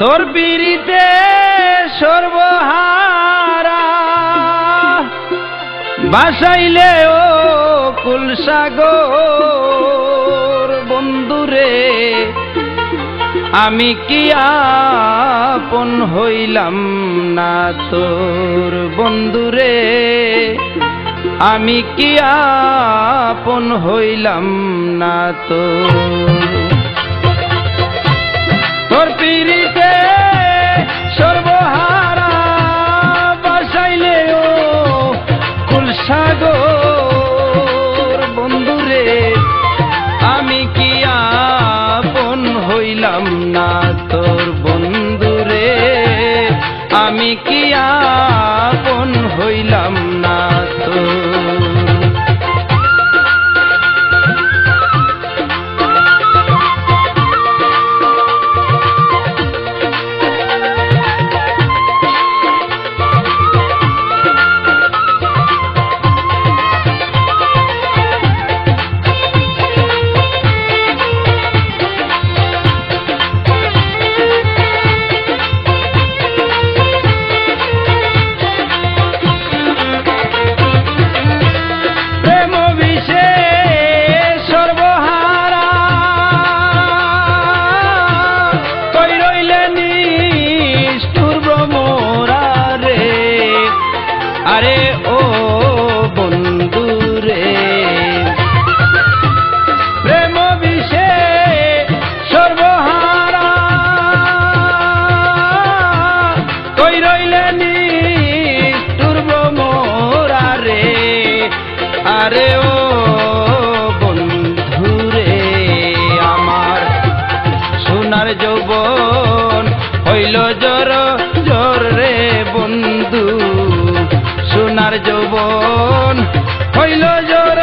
তোর পিড়িতে সর্বহারা বাসাইলে ও কুলসাগর বন্ধুরে, আমি কি আপন হইলাম না তোর বন্ধুরে? আমি কি আপন হইলাম না তোর আরে ও বন্ধুরে আমার, সোনার যৌবন হইল জোর জোর রে বন্ধু। সোনার যৌবন হইল জোর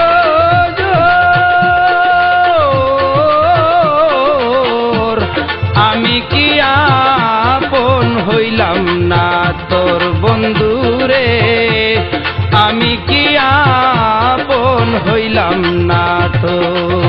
আমি কি আপন হইলাম না তোর বন্ধুরে? আমি কি আপন হইলাম না তোর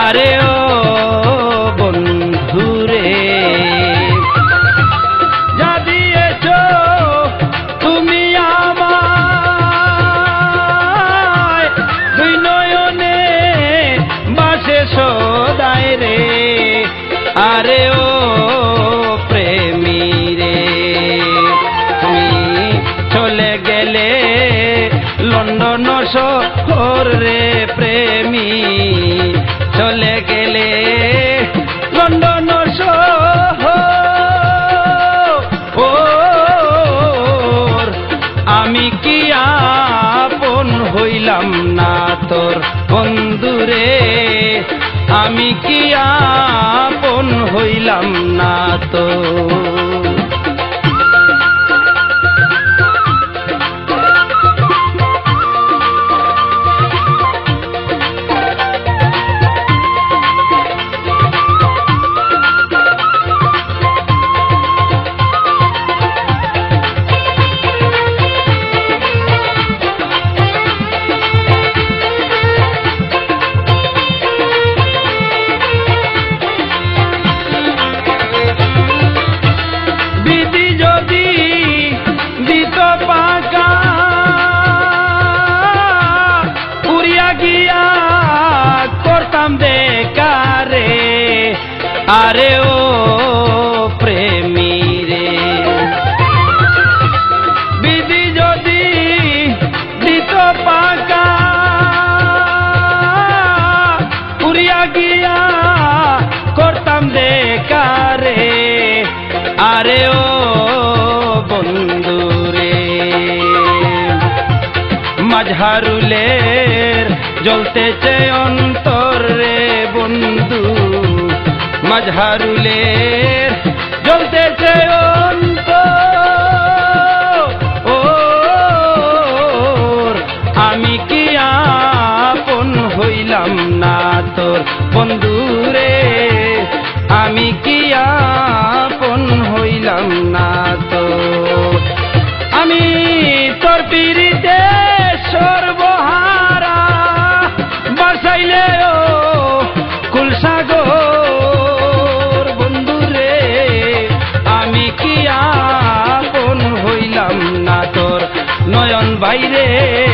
আরে ও বন্ধুরে যা দিয়েছ তুমি আমায় দুই নয়নে বাসে সদায় রে। আরে ও প্রেমী রে তুমি চলে গেলে লন্ডন শহর রে। বন্ধুরে আমি কি আপন হইলাম না তোর बाबा का उरिया कोरतम दे का अरे ओ হারুলের জ্বলতেছে অন্তর রে বন্ধু। মাঝহারুলের জ্বলতেছে অন্তর। আমি কি আপন হইলাম না তোর বন্ধুরে? বাইরে